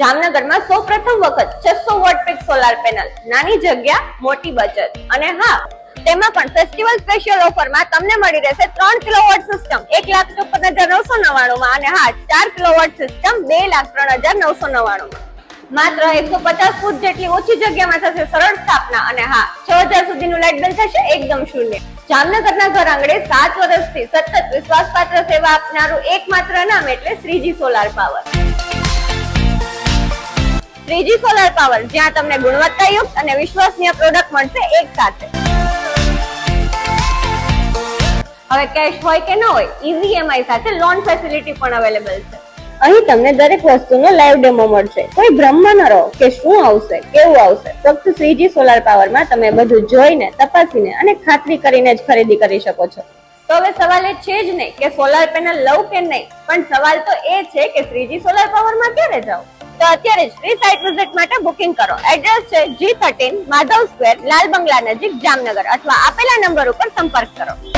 જામનગરમાં સૌ પ્રથમ વખત છસો વોટ પીક સોલાર પેનલ. નાની જગ્યા, મોટી બચત. અને હા, તેમાં પણ ફેસ્ટિવલ સ્પેશિયલ ઓફરમાં તમને મળી રહેશે ત્રણ કિલોવોટ સિસ્ટમ એક લાખ ચોપન હજાર નવસો નવ્વાણું માં અને હા, ચાર કિલોવોટ સિસ્ટમ બે લાખ ત્રણ હજાર નવસો નવ્વાણું માં માત્ર એકસો પચાસ ફૂટ જેટલી ઓછી જગ્યામાં થશે સરળ સ્થાપના અને હા, છ હજાર સુધીનું લાઇટ બિલ થશે એકદમ શૂન્ય. જામનગરના ઘર આંગણે સાત વર્ષથી સતત વિશ્વાસપાત્ર સેવા આપનારું એકમાત્ર નામ એટલે Shreeji solar power. Shreeji solar power જ્યાં તમને ગુણવત્તાયુક્ત અને વિશ્વસનીય પ્રોડક્ટ મળશે એક સાથે. હવે કેશ હોય કે ન હોય ઈઝી એમઆઈ સાથે લોન ફેસિલિટી પણ અવેલેબલ છે. અહીં તમને દરેક વસ્તુનો લાઈવ ડેમો મળશે. કોઈ ભ્રમમાં ન રહો કે શું આવશે, કેવું આવશે. ફક્ત શ્રીજી સોલાર પાવરમાં તમે બધું જોઈને, તપાસીને અને ખાતરી કરીને જ ખરીદી કરી શકો છો. તો હવે સવાલ એ છે જ નહીં કે સોલાર પેનલ લઉં કે નહીં, પણ સવાલ તો એ છે કે શ્રીજી સોલાર પાવરમાં ક્યારે જાવ તો અત્યારે જ ફ્રી સાઇટ વિઝિટ માટે બુકિંગ કરો. એડ્રેસ છે G thirteen Madhav square Lal Bangla નજીક જામનગર અથવા આપેલા નંબર ઉપર સંપર્ક કરો.